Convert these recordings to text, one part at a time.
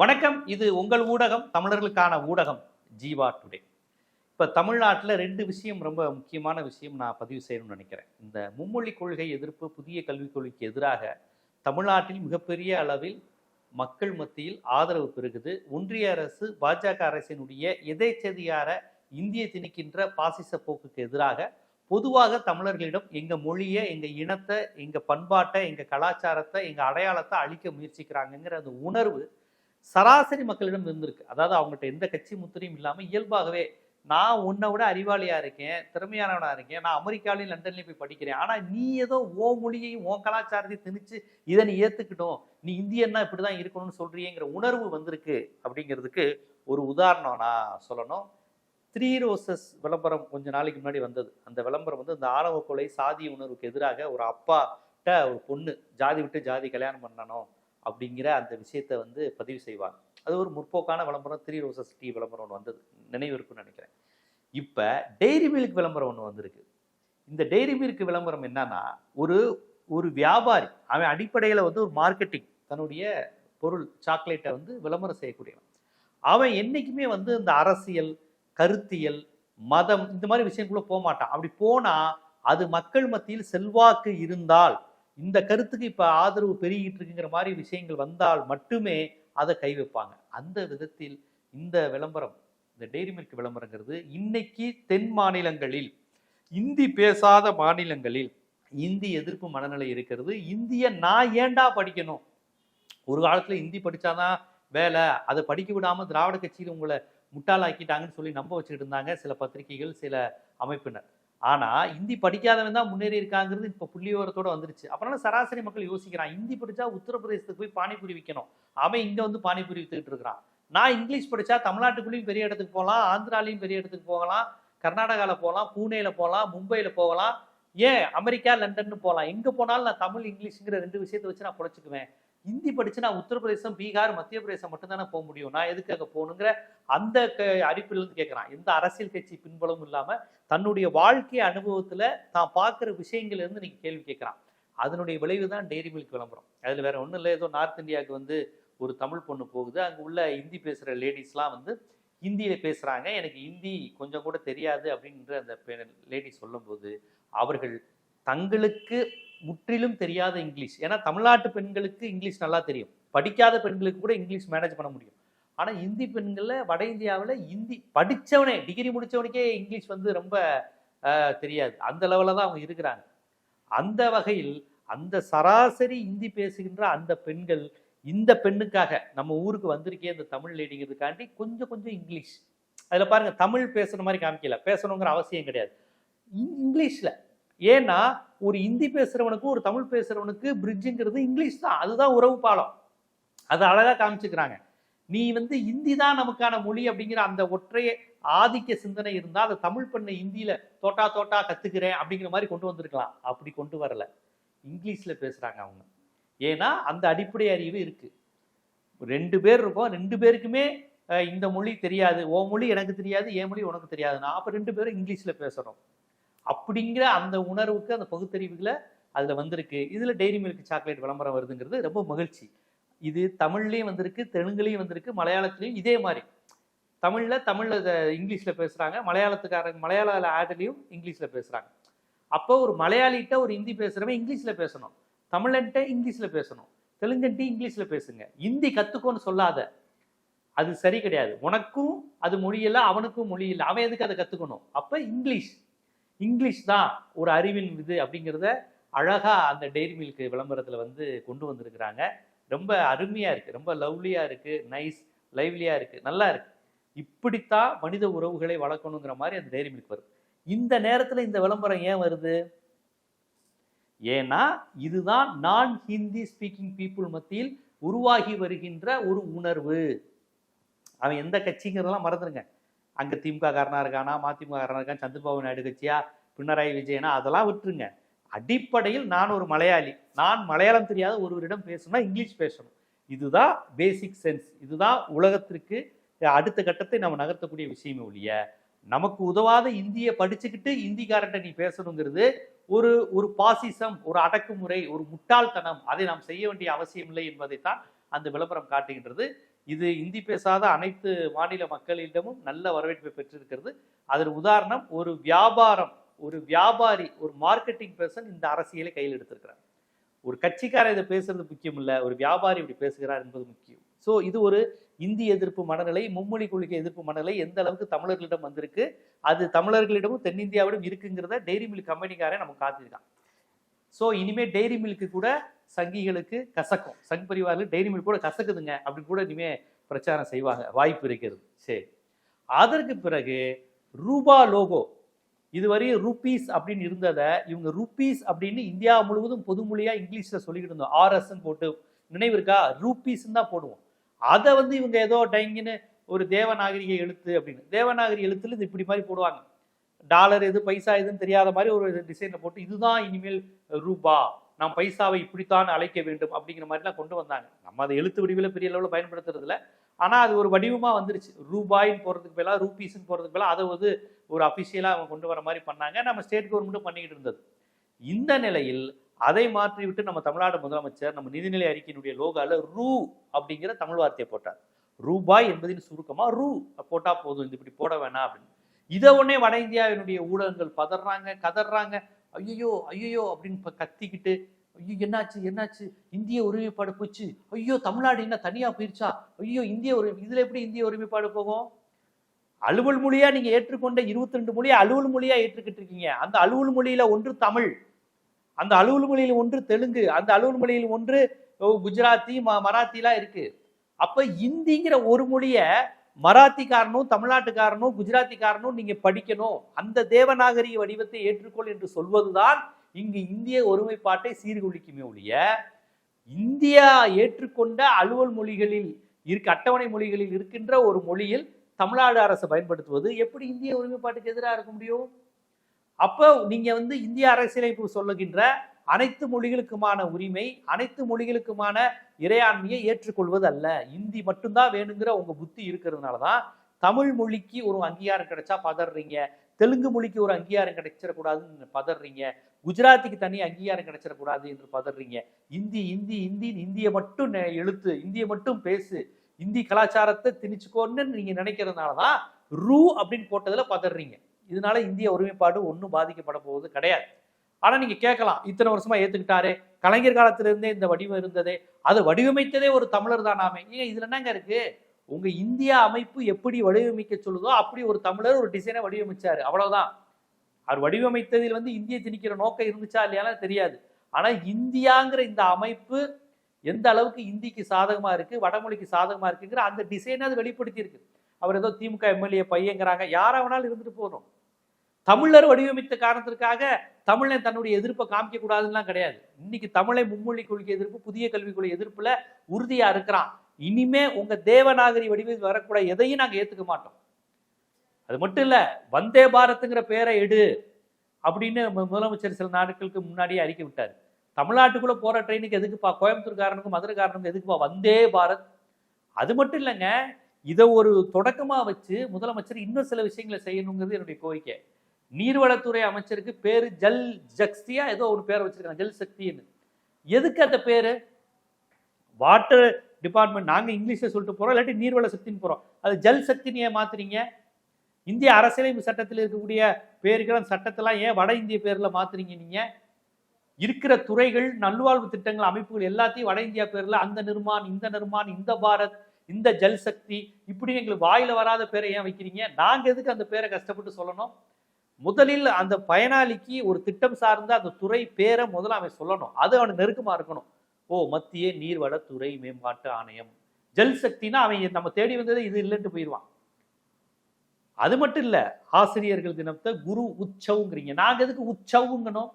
வணக்கம். இது உங்கள் ஊடகம் தமிழர்களுக்கான ஊடகம் ஜீவா டுடே. இப்போ தமிழ்நாட்டில் ரெண்டு விஷயம் ரொம்ப முக்கியமான விஷயம் நான் பதிவு செய்யணும்னு நினைக்கிறேன். இந்த மும்மொழி கொள்கை எதிர்ப்பு புதிய கல்விக் கொள்கைக்கு எதிராக தமிழ்நாட்டில் மிகப்பெரிய அளவில் மக்கள் மத்தியில் ஆதரவு பெருகுது. ஒன்றிய அரசு பாஜக அரசினுடைய எதேச்சதியார இந்திய திணிக்கின்ற பாசிச போக்குக்கு எதிராக பொதுவாக தமிழர்களிடம் எங்கள் மொழியை எங்கள் இனத்தை எங்கள் பண்பாட்டை எங்கள் கலாச்சாரத்தை எங்கள் அடையாளத்தை அழிக்க முயற்சிக்கிறாங்கங்கிற அந்த உணர்வு சராசரி மக்களிடம் இருந்திருக்கு. அதாவது அவங்ககிட்ட எந்த கட்சி முத்திரையும் இல்லாமல் இயல்பாகவே நான் உன்னை விட அறிவாளியாக இருக்கேன் திறமையானவனாக இருக்கேன் நான் அமெரிக்காலையும் லண்டன்லையும் போய் படிக்கிறேன். ஆனால் நீ ஏதோ ஓ மொழியையும் ஓ கலாச்சாரத்தையும் திணிச்சு இதை நீ ஏற்றுக்கிட்டோம் நீ இந்தியன்னா இப்படி தான் இருக்கணும்னு சொல்கிறீங்கிற உணர்வு வந்திருக்கு அப்படிங்கிறதுக்கு ஒரு உதாரணம் நான் சொல்லணும். த்ரீ ரோசஸ் விளம்பரம் கொஞ்ச நாளைக்கு முன்னாடி வந்தது. அந்த விளம்பரம் வந்து இந்த ஆணவ கொலை சாதி உணர்வுக்கு எதிராக ஒரு அப்பாட்ட ஒரு பொண்ணு ஜாதி விட்டு ஜாதி கல்யாணம் பண்ணணும். அப்படிங்கிற அந்த விஷயத்தை வந்து பதிவு செய்வாங்க. அது ஒரு முற்போக்கான விளம்பரம் த்ரீ ரோசஸ் டீ விளம்பரம் ஒன்று வந்தது. நினைவு இருக்குன்னு நினைக்கிறேன். இப்போ டெய்ரி மில்க் விளம்பரம் ஒன்று வந்திருக்கு. இந்த டெய்ரி மில்க் விளம்பரம் என்னன்னா ஒரு ஒரு வியாபாரி அவன் அடிப்படையில் வந்து ஒரு மார்க்கெட்டிங் தன்னுடைய பொருள் சாக்லேட்டை வந்து விளம்பரம் செய்யக்கூடியவன். அவன் என்றைக்குமே வந்து இந்த அரசியல் கருத்தியல் மதம் இந்த மாதிரி விஷயங்களுக்குள்ள போக மாட்டான் அப்படி போனால் அது மக்கள் மத்தியில் செல்வாக்கு இருந்தால் இந்த கருத்துக்கு இப்போ ஆதரவு பெருகிட்டு இருக்குங்கிற மாதிரி விஷயங்கள் வந்தால் மட்டுமே அதை கை வைப்பாங்க. அந்த விதத்தில் இந்த விளம்பரம் இந்த டெய்ரி மில்க் விளம்பரங்கிறது இன்னைக்கு தென் மாநிலங்களில் இந்தி பேசாத மாநிலங்களில் இந்தி எதிர்ப்பு மனநிலை இருக்கிறது. இந்திய நான் ஏன்டா படிக்கணும்? ஒரு காலத்தில் இந்தி படித்தாதான் வேலை. அதை படிக்க விடாமல் திராவிட கட்சியில் உங்களை முட்டாளாக்கிட்டாங்கன்னு சொல்லி நம்ப வச்சுக்கிட்டு இருந்தாங்க சில பத்திரிகைகள் சில அமைப்பினர். ஆனால் இந்தி படிக்காதவன் தான் முன்னேறி இருக்காங்கிறது இப்போ புள்ளியோரத்தோட வந்துருச்சு. அப்புறம் சராசரி மக்கள் யோசிக்கிறான். இந்தி படித்தா உத்தரப்பிரதேசத்துக்கு போய் பானிபூரி விற்கணும் அவன் இங்கே வந்து பானிபூரி வித்துக்கிட்டு இருக்கிறான். நான் இங்கிலீஷ் படிச்சா தமிழ்நாட்டுக்குள்ளேயும் பெரிய இடத்துக்கு போகலாம் ஆந்திராலையும் பெரிய இடத்துக்கு போகலாம் கர்நாடகாவில் போகலாம் பூனேல போகலாம் மும்பையில் போகலாம். ஏன்? அமெரிக்கா லண்டன்னு போகலாம். எங்கே போனாலும் நான் தமிழ் இங்கிலீஷுங்கிற ரெண்டு விஷயத்தை வச்சு நான் பொழைச்சிக்குவேன். ஹிந்தி படிச்சு நான் உத்தரப்பிரதேசம் பீகார் மத்திய பிரதேசம் மட்டும்தானே போக முடியும். நான் எதுக்கு அங்கே போகணுங்கிற அந்த க அடிப்பிலிருந்து கேட்குறான் எந்த அரசியல் கட்சி பின்பலமும் இல்லாமல் தன்னுடைய வாழ்க்கை அனுபவத்தில் தான் பார்க்குற விஷயங்கள்லேருந்து நீங்கள் கேள்வி கேட்குறான் அதனுடைய விளைவு தான் டெய்ரி மில்க் விளம்பரம். அதில் வேறு ஒன்றும் இல்லை. ஏதோ நார்த் இந்தியாவுக்கு வந்து ஒரு தமிழ் பொண்ணு போகுது. அங்கே உள்ள ஹிந்தி பேசுகிற லேடிஸ்லாம் வந்து ஹிந்தியில் பேசுகிறாங்க எனக்கு ஹிந்தி கொஞ்சம் கூட தெரியாது அப்படின்ற அந்த லேடி சொல்லும்போது அவர்கள் தங்களுக்கு முற்றிலும் தெரியாத இங்கிலீஷ். ஏன்னா தமிழ்நாட்டு பெண்களுக்கு இங்கிலீஷ் நல்லா தெரியும். படிக்காத பெண்களுக்கு கூட இங்கிலீஷ் மேனேஜ் பண்ண முடியும். ஆனால் இந்தி பெண்களில் வட இந்தியாவில் இந்தி படித்தவனே டிகிரி முடித்தவனுக்கே இங்கிலீஷ் வந்து ரொம்ப தெரியாது. அந்த லெவலில் தான் அவங்க இருக்கிறாங்க. அந்த வகையில் அந்த சராசரி இந்தி பேசுகின்ற அந்த பெண்கள் இந்த பெண்ணுக்காக நம்ம ஊருக்கு வந்திருக்கே இந்த தமிழ் லேடிங்கிறதுக்காண்டி கொஞ்சம் கொஞ்சம் இங்கிலீஷ். அதில் பாருங்கள் தமிழ் பேசுகிற மாதிரி காமிக்கல. பேசணுங்கிற அவசியம் கிடையாது. இங்கிலீஷில் ஏன்னா ஒரு இந்தி பேசுறவனுக்கு ஒரு தமிழ் பேசுறவனுக்கு பிரிட்ஜுங்கிறது இங்கிலீஷ் தான். அதுதான் உறவு பாலம். அது அழகா காமிச்சுக்கிறாங்க. நீ வந்து இந்தி தான் நமக்கான மொழி அப்படிங்கிற அந்த ஒற்றையே ஆதிக்க சிந்தனை இருந்தா அதை தமிழ் பெண்ணை இந்தியில தோட்டா தோட்டா கத்துக்கிறேன் அப்படிங்கிற மாதிரி கொண்டு வந்திருக்கலாம். அப்படி கொண்டு வரல. இங்கிலீஷ்ல பேசுறாங்க அவங்க. ஏன்னா அந்த அடிப்படை அறிவு இருக்கு. ரெண்டு பேர் இருக்கோம். ரெண்டு பேருக்குமே இந்த மொழி தெரியாது. ஓ மொழி எனக்கு தெரியாது என் மொழி உனக்கு தெரியாதுன்னா அப்ப ரெண்டு பேரும் இங்கிலீஷ்ல பேசுறோம். அப்படிங்கிற அந்த உணர்வுக்கு அந்த பகுத்தறிவுகளை அதில் வந்திருக்கு. இதில் டெய்ரி மில்க் சாக்லேட் விளம்பரம் வருதுங்கிறது ரொம்ப மகிழ்ச்சி. இது தமிழ்லேயும் வந்திருக்கு தெலுங்குலேயும் வந்திருக்கு மலையாளத்துலேயும் இதே மாதிரி. தமிழில் தமிழில் இங்கிலீஷில் பேசுகிறாங்க மலையாளத்துக்காரங்க மலையாள ஆடலையும் இங்கிலீஷில் பேசுகிறாங்க அப்போ ஒரு மலையாளிகிட்ட ஒரு ஹிந்தி பேசுகிறவன் இங்கிலீஷில் பேசணும். தமிழன்ட்ட இங்கிலீஷில் பேசணும். தெலுங்கன்ட்டு இங்கிலீஷில் பேசுங்க. ஹிந்தி கற்றுக்கோன்னு சொல்லாத. அது சரி கிடையாது. உனக்கும் அது மொழி இல்லை அவனுக்கும் மொழி இல்லை. அவன் எதுக்கு அதை கற்றுக்கணும் அப்போ இங்கிலீஷ். இங்கிலீஷ் தான் ஒரு அறிவின் இது அப்படிங்கிறத அழகாக அந்த டெய்ரி மில்க் விளம்பரத்தில் வந்து கொண்டு வந்திருக்கிறாங்க. ரொம்ப அருமையாக இருக்குது ரொம்ப லவ்லியாக இருக்குது நைஸ் லைவ்லியாக இருக்குது நல்லா இருக்கு. இப்படித்தான் மனித உறவுகளை வளர்க்கணுங்கிற மாதிரி அந்த டெய்ரி மில்க் வருது. இந்த நேரத்தில் இந்த விளம்பரம் ஏன் வருது? ஏன்னா இதுதான் நான் ஹிந்தி ஸ்பீக்கிங் பீப்புள் மத்தியில் உருவாகி வருகின்ற ஒரு உணர்வு. அவன் எந்த கட்சிங்கிறதெல்லாம் மறந்துடுங்க அங்கே திமுக காரனாக இருக்கானா மதிமுக காரனாக இருக்கான் சந்திரபாபு நாயுடு கட்சியா பினராயி விஜயனா அதெல்லாம் விட்டுருங்க. அடிப்படையில் நான் ஒரு மலையாளி. நான் மலையாளம் தெரியாத ஒருவரிடம் பேசணும்னா இங்கிலீஷ் பேசணும். இதுதான் பேசிக் சென்ஸ் இதுதான் உலகத்திற்கு அடுத்த கட்டத்தை நம்ம நகர்த்தக்கூடிய விஷயமே ஒழிய நமக்கு உதவாத இந்தியை படிச்சுக்கிட்டு இந்திக்காரன்ட்ட நீ பேசணுங்கிறது ஒரு ஒரு பாசிசம் ஒரு அடக்குமுறை ஒரு முட்டாள்தனம். அதை நாம் செய்ய வேண்டிய அவசியம் இல்லை என்பதைத்தான் அந்த விளம்பரம் காட்டுகின்றது. இது இந்தி பேசாத அனைத்து மாநில மக்களிடமும் நல்ல வரவேற்பை பெற்றிருக்கிறது. அதன் உதாரணம் ஒரு வியாபாரம் ஒரு வியாபாரி ஒரு மார்க்கெட்டிங் பர்சன் இந்த அரசியலை கையில் எடுத்திருக்கிறார். ஒரு கட்சிக்காரர் இதை பேசுறது முக்கியம் இல்லை ஒரு வியாபாரி இப்படி பேசுகிறார் என்பது முக்கியம். ஸோ இது ஒரு இந்தி எதிர்ப்பு மனநிலை மும்மொழி கொள்கை எதிர்ப்பு மனநிலை எந்த அளவுக்கு தமிழர்களிடம் வந்திருக்கு அது தமிழர்களிடமும் தென்னிந்தியாவிடம் இருக்குங்கிறத டெய்ரி மில்க் கம்பெனிக்காரன் நம்ம காத்திருக்கான் ஸோ இனிமே டெய்ரி மில்க்கு கூட சங்கிகளுக்கு கசக்கும். சங் பரிவாரில் டெய்ரி மில்க் கூட கசக்குதுங்க. அப்படின்னு கூட இனிமே பிரச்சாரம் செய்வாங்க. வாய்ப்பு இருக்கிறது. சரி. அதற்கு பிறகு ரூபா லோகோ இதுவரையும் ரூபீஸ் அப்படின்னு இருந்ததை இவங்க ரூபீஸ் அப்படின்னு இந்தியா முழுவதும் பொதுமொழியா இங்கிலீஷில் சொல்லிக்கிட்டு இருந்தோம். ஆர்எஸ்ன்னு போட்டு. நினைவு இருக்கா? ரூபீஸ்ன்னு தான் போடுவோம். அதை வந்து இவங்க ஏதோ டைங்கின்னு ஒரு தேவநாகரிக எழுத்து அப்படின்னு. தேவநாகரி எழுத்துல இது இப்படி மாதிரி போடுவாங்க. டாலர் எது பைசா எதுன்னு தெரியாத மாதிரி ஒரு டிசைனை போட்டு இதுதான் இனிமேல் ரூபா நாம் பைசாவை இப்படித்தான் அழைக்க வேண்டும் அப்படிங்கிற மாதிரிலாம் கொண்டு வந்தாங்க. நம்ம அதை எழுத்து வடிவில் பெரிய அளவில் பயன்படுத்துறது ஆனால் அது ஒரு வடிவமாக வந்துருச்சு. ரூபாயின்னு போகிறதுக்கு பதிலாக ரூபீஸ்ன்னு போகிறதுக்கு பதிலாக அதை வந்து ஒரு அஃபிஷியலாக அவங்க கொண்டு வர மாதிரி பண்ணாங்க. நம்ம ஸ்டேட் கவர்மெண்ட்டும் பண்ணிக்கிட்டு இருந்தது. இந்த நிலையில் அதை மாற்றி விட்டு நம்ம தமிழ்நாடு முதலமைச்சர் நம்ம நிதிநிலை அறிக்கையினுடைய லோகாவில் ரூ அப்படிங்கிற தமிழ் வார்த்தையை போட்டார். ரூபாய் என்பதின் சுருக்கமாக ரூ போட்டால் போதும் இது இப்படி போட வேணாம் அப்படின்னு. இதை உடனே வட இந்தியாவினுடைய ஊடகங்கள் பதறாங்க கதறாங்க. ஐயோ ஐயோ அப்படின்னு இப்போ கத்திக்கிட்டு ஐயோ என்னாச்சு என்னாச்சு? இந்திய ஒருமைப்பாடு போச்சு. ஐயோ தமிழ்நாடு என்ன தனியாக போயிருச்சா? ஐயோ இந்திய ஒரு இதில் எப்படி இந்திய ஒருமைப்பாடு போகும்? அலுவல் மொழியாக நீங்கள் ஏற்றுக்கொண்ட இருபத்தி ரெண்டு மொழியை அலுவல் மொழியாக ஏற்றுக்கிட்டு இருக்கீங்க. அந்த அலுவல் மொழியில் ஒன்று தமிழ். அந்த அலுவல் மொழியில் ஒன்று தெலுங்கு. அந்த அலுவல் மொழியில் ஒன்று குஜராத்தி ம- மராத்திலாம் இருக்குது அப்போ இந்திங்கிற ஒரு மொழியை மராத்திக்காரனும் தமிழ்நாட்டுக்காரனும் குஜராத்திக்காரனும் நீங்க படிக்கணும். அந்த தேவநாகரிக வடிவத்தை ஏற்றுக்கொள் என்று சொல்வதுதான் இங்கு இந்திய ஒருமைப்பாட்டை சீர்குலிக்குமே ஒழிய இந்தியா ஏற்றுக்கொண்ட அலுவல் மொழிகளில் இருக்க அட்டவணை மொழிகளில் இருக்கின்ற ஒரு மொழியில் தமிழ்நாடு அரசு பயன்படுத்துவது எப்படி இந்திய ஒருமைப்பாட்டுக்கு எதிராக இருக்க முடியும்? அப்போ நீங்க வந்து இந்திய அரசியலமைப்பு சொல்லுகின்ற அனைத்து மொழிகளுக்குமான உரிமை அனைத்து மொழிகளுக்குமான இறையாண்மையை ஏற்றுக்கொள்வது அல்ல இந்தி மட்டும்தான் வேணுங்கிற உங்க புத்தி இருக்கிறதுனால தான் தமிழ் மொழிக்கு ஒரு அங்கீகாரம் கிடைச்சா பதறீங்க. தெலுங்கு மொழிக்கு ஒரு அங்கீகாரம் கிடைச்சிடக்கூடாதுன்னு பதறீங்க. குஜராத்திக்கு தனி அங்கீகாரம் கிடைச்சிடக்கூடாது என்று பதறீங்க. இந்தி இந்தி இந்தி இந்தியை மட்டும் எழுத்து இந்தியை மட்டும் பேசு. இந்தி கலாச்சாரத்தை திணிச்சுக்கோன்னு நீங்க நினைக்கிறதுனால தான் ரூ அப்படின்னு போட்டதுல பதறீங்க. இதனால இந்திய ஒருமைப்பாடு ஒன்றும் பாதிக்கப்பட போவது கிடையாது. ஆனா நீங்க கேட்கலாம் இத்தனை வருஷமா ஏற்றுக்கிட்டாரு கலைஞர் காலத்திலிருந்தே இந்த வடிவம் இருந்ததே அதை வடிவமைத்ததே ஒரு தமிழர் தானாமே ஏன் இதுல என்னங்க இருக்கு? உங்க இந்தியா அமைப்பு எப்படி வடிவமைக்க சொல்லுதோ அப்படி ஒரு தமிழர் ஒரு டிசைனை வடிவமைச்சாரு. அவ்வளவுதான். அவர் வடிவமைத்ததில் வந்து இந்திய திணிக்கிற நோக்கம் இருந்துச்சா இல்லையாலாம் தெரியாது. ஆனா இந்தியாங்கிற இந்த அமைப்பு எந்த அளவுக்கு இந்திக்கு சாதகமா இருக்கு வடமொழிக்கு சாதகமா இருக்குங்கிற அந்த டிசைனை அது வெளிப்படுத்தி இருக்கு அவர் ஏதோ திமுக எம்எல்ஏ பையங்கிறாங்க. யாராக வேணாலும் இருந்துட்டு போகிறோம் தமிழர் வடிவமைத்த காரணத்திற்காக தமிழன் தன்னுடைய எதிர்ப்பை காமிக்கக்கூடாதுலாம் கிடையாது. இன்னைக்கு தமிழை மும்மொழி கொள்கை எதிர்ப்பு புதிய கல்விக் கொள்கை எதிர்ப்புல உறுதியா இருக்கிறான். இனிமே உங்க தேவநாகரி வடிவில் வரக்கூட எதையும் நாங்கள் ஏத்துக்க மாட்டோம். அது மட்டும் இல்ல வந்தே பாரத்ங்கிற பேரை எடு அப்படின்னு முதலமைச்சர் சில நாட்களுக்கு முன்னாடியே அறிக்கை விட்டார். தமிழ்நாட்டுக்குள்ள போற ட்ரெயினுக்கு எதுக்குப்பா? கோயம்புத்தூர்காரனுக்கும் மதுரைக்காரனுக்கும் எதுக்குப்பா? வந்தே பாரத் அது மட்டும் இல்லைங்க இதை ஒரு தொடக்கமா வச்சு முதலமைச்சர் இன்னும் சில விஷயங்களை செய்யணுங்கிறது என்னுடைய கோரிக்கை. நீர்வளத்துறை அமைச்சருக்கு பேர் ஜல் ஜக்ஸ்தியா ஏதோ ஒரு பேரை வச்சிருக்காங்க ஜல் சக்தின்னு. எதுக்கு அந்த பேர்? வாட்டர் டிபார்ட்மெண்ட் நாங்கள் இங்கிலீஷில் சொல்லிட்டு போகிறோம் இல்லாட்டி நீர்வள சக்தின்னு போகிறோம் அது ஜல் சக்தின்னு ஏன் மாத்துறீங்க? இந்திய அரசியலமைப்பு சட்டத்தில் இருக்கக்கூடிய பேர்கள் அந்த சட்டத்தெல்லாம் ஏன் வட இந்திய பேரில் மாத்துறீங்க நீங்கள் இருக்கிற துறைகள் நல்வாழ்வு திட்டங்கள் அமைப்புகள் எல்லாத்தையும் வட இந்தியா பேரில் அந்த நிர்மான் இந்த நிர்மான் இந்த பாரத் இந்த ஜல் சக்தி இப்படி எங்களுக்கு வாயில வராத பேரை ஏன் வைக்கிறீங்க? நாங்கள் எதுக்கு அந்த பேரை கஷ்டப்பட்டு சொல்லணும்? முதலில் அந்த பயனாளிக்கு ஒரு திட்டம் சார்ந்த அந்த துறை பேரை முதல்ல அவன் சொல்லணும். அது அவனுக்கு நெருக்கமா இருக்கணும். ஓ மத்திய நீர்வளத்துறை மேம்பாட்டு ஆணையம். ஜல் சக்தினா அவன் நம்ம தேடி வந்தது இது இல்லைன்ட்டு போயிடுவான் அது மட்டும் இல்ல ஆசிரியர்கள் தினத்தை குரு உற்சவங்கிறீங்க நாங்க எதுக்கு உற்சவங்கணும்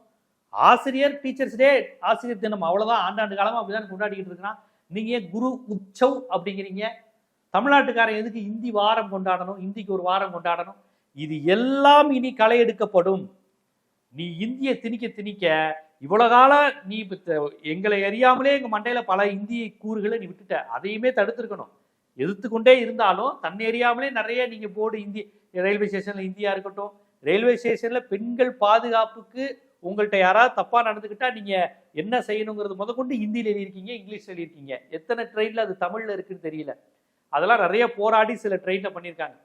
ஆசிரியர் டீச்சர்ஸ் டே ஆசிரியர் தினம். அவ்வளவுதான். ஆண்டாண்டு காலமா அப்படிதான் கொண்டாடிக்கிட்டு இருக்கிறான். நீங்க ஏன் குரு உற்சவ் அப்படிங்கிறீங்க? தமிழ்நாட்டுக்காரன் எதுக்கு இந்தி வாரம் கொண்டாடணும்? இந்திக்கு ஒரு வாரம் கொண்டாடணும்? இது எல்லாம் இனி களை எடுக்கப்படும். நீ இந்திய திணிக்க திணிக்க இவ்வளவு காலம் நீ த- எங்களை அறியாமலே எங்க மண்டையில பல இந்திய கூறுகளை நீ விட்டுட்ட. அதையுமே தடுத்திருக்கணும். எதிர்த்து கொண்டே இருந்தாலும் தன்னை அறியாமலே நிறைய நீங்க போர்டு இந்திய ரயில்வே ஸ்டேஷன்ல இந்தியா இருக்கட்டும் ரயில்வே ஸ்டேஷன்ல பெண்கள் பாதுகாப்புக்கு உங்கள்கிட்ட யாராவது தப்பா நடந்துக்கிட்டா நீங்க என்ன செய்யணுங்கிறது முதற்கொண்டு ஹிந்தியில் எழுதியிருக்கீங்க இங்கிலீஷ்ல எழுதியிருக்கீங்க. எத்தனை ட்ரெயின்ல அது தமிழ்ல இருக்குன்னு தெரியல. அதெல்லாம் நிறைய போராடி சில ட்ரெயின்ல பண்ணியிருக்காங்க.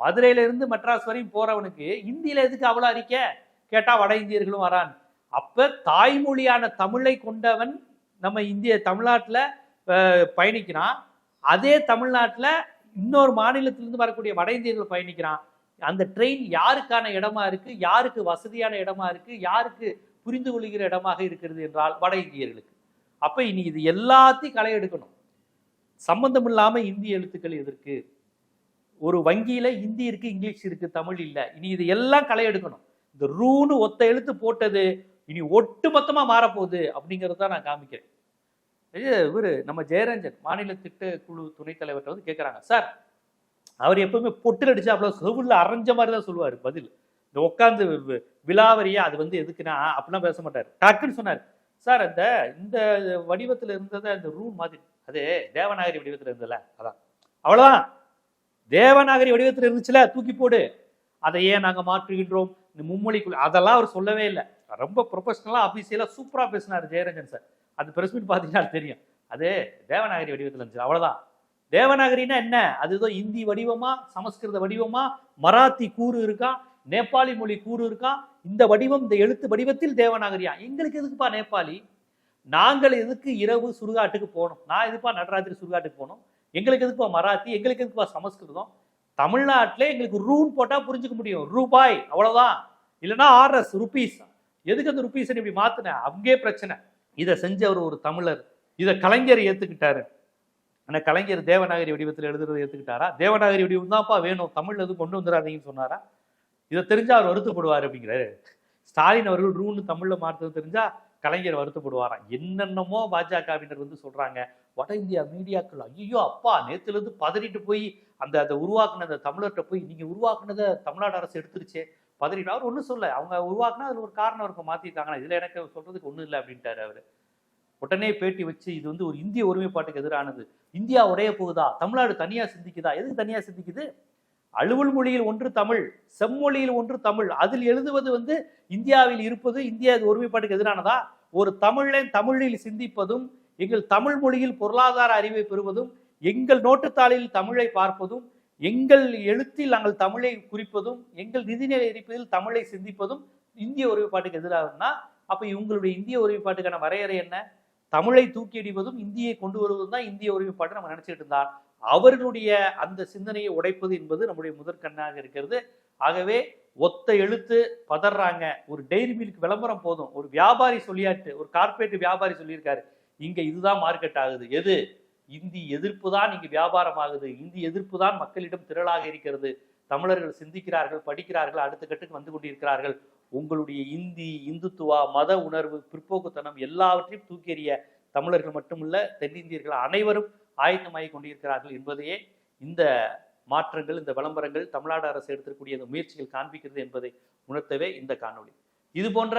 மதுரையிலிருந்து மெட்ராஸ் வரையும் போறவனுக்கு இந்தியில எதுக்கு அவ்வளோ அறிக்கை கேட்டா வட இந்தியர்களும் வரான். அப்ப தாய்மொழியான தமிழை கொண்டவன் நம்ம இந்திய தமிழ்நாட்டில் பயணிக்கிறான். அதே தமிழ்நாட்டில் இன்னொரு மாநிலத்திலிருந்து வரக்கூடிய வட இந்தியர்கள் பயணிக்கிறான். அந்த ட்ரெயின் யாருக்கான இடமா இருக்கு? யாருக்கு வசதியான இடமா இருக்கு? யாருக்கு புரிந்து கொள்கிற இடமாக இருக்கிறது என்றால் வட இந்தியர்களுக்கு. அப்ப இனி இது எல்லாத்தையும் களை எடுக்கணும். சம்பந்தம் இல்லாமல் இந்திய எழுத்துக்கள் எதற்கு? ஒரு வங்கியில் ஹிந்தி இருக்குது இங்கிலீஷ் இருக்குது தமிழ் இல்லை. இனி இது எல்லாம் களை எடுக்கணும். இந்த ரூன்னு ஒத்த எழுத்து போட்டது இனி ஒட்டு மொத்தமாக மாறப்போகுது அப்படிங்கறத தான் நான் காமிக்கிறேன். இது இவரு நம்ம ஜெயரஞ்சன் மாநில திட்ட குழு துணைத் தலைவர்கிட்ட வந்து கேட்குறாங்க சார் அவர் எப்பவுமே பொட்டில் அடிச்சா அவ்வளோ செவுல்ல அரைஞ்ச மாதிரி தான் சொல்லுவார் பதில். இந்த உட்காந்து விலாவரியா அது வந்து எதுக்குன்னா அப்படிலாம் பேச மாட்டார். டக்குன்னு சொன்னார். சார் அந்த இந்த வடிவத்தில் இருந்ததை அந்த ரூம் மாதிரி அது தேவநாகரி வடிவத்தில் இருந்ததுல அதான். அவ்வளோதான் தேவநாகரி வடிவத்தில் இருந்துச்சுல தூக்கி போடு. அதை ஏன் நாங்கள் மாற்றுகின்றோம். இந்த மும்மொழிக்குள் அதெல்லாம் அவர் சொல்லவே இல்லை. ரொம்ப ப்ரொஃபஷனலாக அபிஷியலாக சூப்பராக பேசினார் ஜெயரஞ்சன் சார். அது பிரஸ் மீட் பார்த்தீங்கன்னா தெரியும். அது தேவநாகரி வடிவத்தில் இருந்துச்சு அவ்வளோதான் தேவநாகரின்னா என்ன? அது ஏதோ இந்தி வடிவமா சமஸ்கிருத வடிவமா மராத்தி கூறு இருக்கா நேபாளி மொழி கூறு இருக்கா இந்த வடிவம் இந்த எழுத்து வடிவத்தில் தேவநாகரியா? எங்களுக்கு எதுக்குப்பா நேபாளி? நாங்கள் எதுக்கு இரவு சுடுகாட்டுக்கு போனோம் நான் எதுப்பா நடராத்திரி சுடுகாட்டுக்கு போனோம் எங்களுக்கு எதுக்குப்பா மராத்தி? எங்களுக்கு எதுக்குப்பா சமஸ்கிருதம்? தமிழ்நாட்டில் எங்களுக்கு ரூன் போட்டால் புரிஞ்சுக்க முடியும். ரூபாய் அவ்வளோதான் இல்லைன்னா ஆர்எஸ் ருபீஸ் எதுக்கு அந்த ருபீஸை இப்படி மாத்தின? அங்கே பிரச்சனை. இதை செஞ்சவர் ஒரு தமிழர். இதை கலைஞர் ஏற்றுக்கிட்டாரு ஆனால் கலைஞர் தேவநாகரி வடிவத்தில் எழுதுறதை ஏத்துக்கிட்டாரா? தேவநாகரி வடிவம் தான்ப்பா வேணும். தமிழ் எதுவும் கொண்டு வந்துடாதீங்கன்னு சொன்னாரா? இதை தெரிஞ்சால் அவர் வருத்தப்படுவார் அப்படிங்கிறாரு. ஸ்டாலின் அவர்கள் ரூன்னு தமிழில் மாற்றுறது தெரிஞ்சால் கலைஞர் வருத்தப்படுவாராம். என்னென்னமோ பாஜகவினர் வந்து சொல்கிறாங்க வட இந்தியா மீடியாக்கள் ஐயோ அப்பா நேற்றுலேருந்து பதறிட்டு போய் அந்த அதை உருவாக்குன அந்த தமிழர்கிட்ட போய் நீங்கள் உருவாக்குனதை தமிழ்நாடு அரசு எடுத்துருச்சே பதறிட்டு அவர் ஒன்றும் சொல்ல அவங்க உருவாக்குனா அதில் ஒரு காரணம் இருக்கும் மாற்றிட்டாங்கன்னா இதில் எனக்கு சொல்கிறதுக்கு ஒன்றும் இல்லை அப்படின்ட்டார் அவர். உடனே பேட்டி வச்சு இது வந்து ஒரு இந்திய ஒருமைப்பாட்டுக்கு எதிரானது. இந்தியா உடைய போகுதா? தமிழ்நாடு தனியாக சிந்திக்குதா? எதுக்கு தனியாக சிந்திக்குது? அலுவல் மொழியில் ஒன்று தமிழ் செம்மொழியில் ஒன்று தமிழ். அதில் எழுதுவது வந்து இந்தியாவில் இருப்பது இந்தியா ஒருமைப்பாட்டுக்கு எதிரானதா? ஒரு தமிழன் தமிழில் சிந்திப்பதும் எங்கள் தமிழ் மொழியில் பொருளாதார அறிவை பெறுவதும் எங்கள் நோட்டுத்தாளில் தமிழை பார்ப்பதும் எங்கள் எழுத்தில் நாங்கள் தமிழை குறிப்பதும் எங்கள் நிதிநிலை இருப்பதில் தமிழை சிந்திப்பதும் இந்திய ஒருமைப்பாட்டுக்கு எதிராகும்னா அப்போ இவங்களுடைய இந்திய ஒருமைப்பாட்டுக்கான வரையறை என்ன? தமிழை தூக்கி அடிப்பதும் இந்தியை கொண்டு வருவதும் தான் இந்திய ஒருமைப்பாட்டு நம்ம நினைச்சிட்டு இருந்தால் அவர்களுடைய அந்த சிந்தனையை உடைப்பது என்பது நம்முடைய முதற்கண்ணாக இருக்கிறது. ஆகவே ஒத்த எழுத்து பதறாங்க. ஒரு டெய்ரி மில்க் விளம்பரம் போதும். ஒரு வியாபாரி சொல்லியாட்டு ஒரு கார்பரேட் வியாபாரி சொல்லியிருக்காரு. இங்க இதுதான் மார்க்கெட் ஆகுது. எது? இந்தி எதிர்ப்பு தான் இங்கு வியாபாரம் ஆகுது இந்தி எதிர்ப்பு தான் மக்களிடம் திரளாக இருக்கிறது. தமிழர்கள் சிந்திக்கிறார்கள் படிக்கிறார்கள் அடுத்த கட்டுக்கு வந்து கொண்டிருக்கிறார்கள். உங்களுடைய இந்தி இந்துத்துவா மத உணர்வு பிற்போக்குத்தனம் எல்லாவற்றையும் தூக்கியறிய தமிழர்கள் மட்டுமல்ல தென்னிந்தியர்கள் அனைவரும் ஆயத்தமாகி கொண்டிருக்கிறார்கள் என்பதையே இந்த மாற்றங்கள் இந்த விளம்பரங்கள் தமிழ்நாடு அரசு எடுத்திருக்கக்கூடிய முயற்சிகள் காண்பிக்கிறது என்பதை உணர்த்தவே இந்த காணொளி. இது போன்ற